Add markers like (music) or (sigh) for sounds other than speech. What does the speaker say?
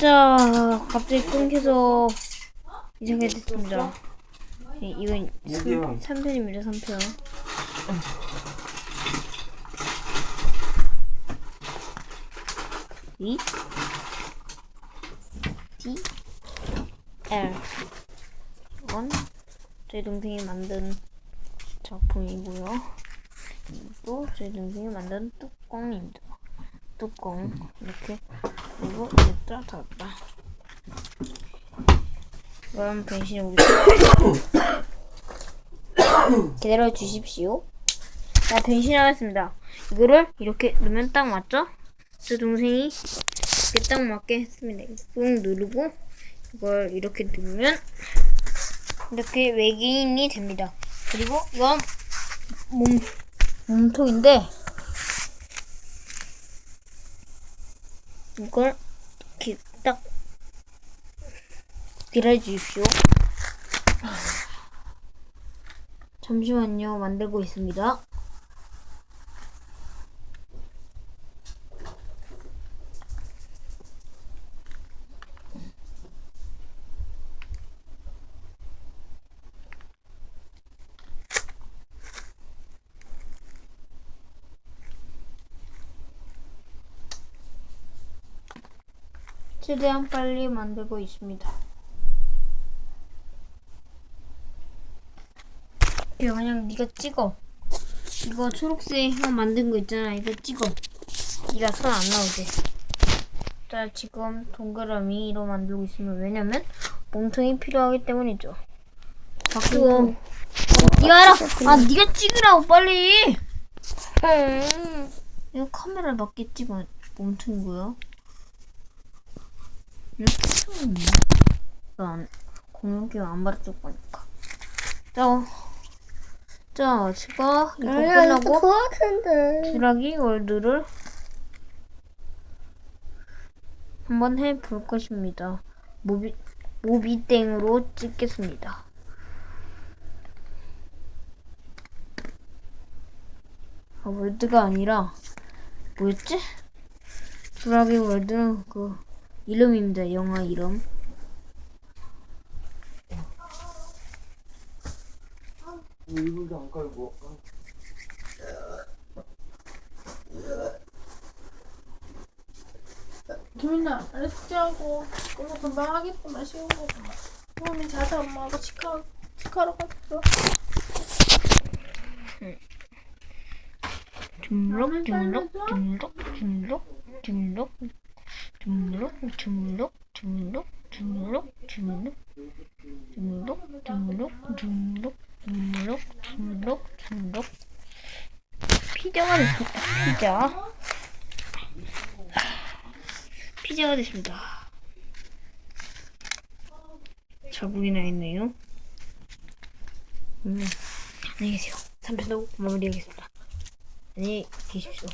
자, 갑자기 끊겨서 이상하게 됐습니다. 이- 이건 여기요. 3편입니다, 3편. 이 D L 이건 저희 동생이 만든 작품이고요. 또 저희 동생이 만든 뚜껑입니다. 뚜껑 이렇게 그리고 이렇다 닫았다. 그럼 변신해 보겠습니다. (coughs) 기다려 주십시오. 자 변신하겠습니다. 이거를 이렇게 넣으면 딱 맞죠? 제 동생이 이렇게 딱 맞게 했습니다. 꾹 누르고 이걸 이렇게 누르면 이렇게 외계인이 됩니다. 그리고 이건 몸 몸통인데 이걸 이렇게 딱 기다려 주십시오. 잠시만요. 만들고 있습니다. 최대한 빨리 만들고 있습니다. 야, 그냥 네가 찍어. 이거 초록색만 만든 거 있잖아. 이거 찍어. 네가 손 안 나오게. 자, 지금 동그라미로 만들고 있으면 왜냐면 몸통이 필요하기 때문이죠. 박수. 네가 알아. 아, 네가 찍으라고 빨리. 이거 카메라 맞게 찍어. 몸통이고요. 이렇게 난 공룡기가 안 받아줄 거니까. 자, 자, 제가 이거 끝나고 그 같은데. 주라기 월드를 한번 해 볼 것입니다. 모비, 모비땡으로 찍겠습니다. 아, 월드가 아니라, 뭐였지? 주라기 월드는 그, 이름입니다. 영화 이름. 이불도 안 깔고. 김민아, 알레 숙제하고 오늘 금방 하겠구만 쉬운 거구만. 부모님 자자 엄마하고 치과 치과로 갔어. 주물럭 주물럭 주물럭 주물럭 주물럭 주물럭 주물럭 주물럭 주물럭 주물럭 주물럭 주물럭 주물럭 주물럭 주물럭 주물럭 피자가 됐습니다. 피자 피자가 됐습니다. 자국이나 있네요. 음, 안녕히 계세요. 3편도 마무리하겠습니다. 안녕히 계십시오.